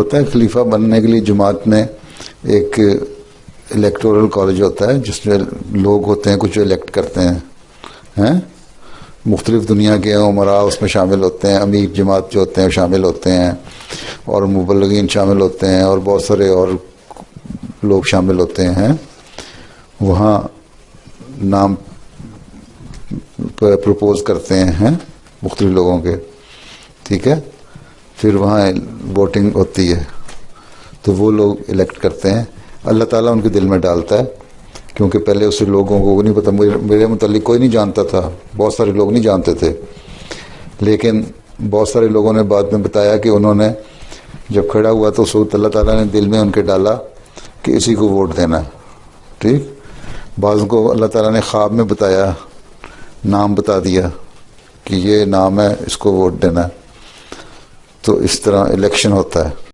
پتہ ہے خلیفہ بننے کے لیے جماعت میں ایک الیکٹورل کالج ہوتا ہے، جس میں لوگ ہوتے ہیں، کچھ الیکٹ کرتے ہیں ہیں؟ مختلف دنیا کے عمرا اس میں شامل ہوتے ہیں، امیر جماعت جو ہوتے ہیں، شامل ہوتے ہیں، اور مبلغین شامل ہوتے ہیں، اور بہت سارے اور لوگ شامل ہوتے ہیں۔ وہاں نام پرپوز کرتے ہیں مختلف لوگوں کے، ٹھیک ہے؟ پھر وہاں ووٹنگ ہوتی ہے۔ تو وہ لوگ الیکٹ کرتے ہیں۔ اللہ تعالیٰ ان کے دل میں ڈالتا ہے۔ کیونکہ پہلے اسے لوگوں کو نہیں پتا، میرے متعلق کوئی نہیں جانتا تھا۔ بہت سارے لوگ نہیں جانتے تھے۔ لیکن بہت سارے لوگوں نے بعد میں بتایا کہ انہوں نے جب کھڑا ہوا تو اس وقت اللہ تعالیٰ نے دل میں ان کے ڈالا کہ اسی کو ووٹ دینا ٹھیک؟ بعض کو اللہ تعالیٰ نے خواب میں بتایا، نام بتا دیا کہ یہ نام ہے، اس کو ووٹ دینا تو اس طرح الیکشن ہوتا ہے۔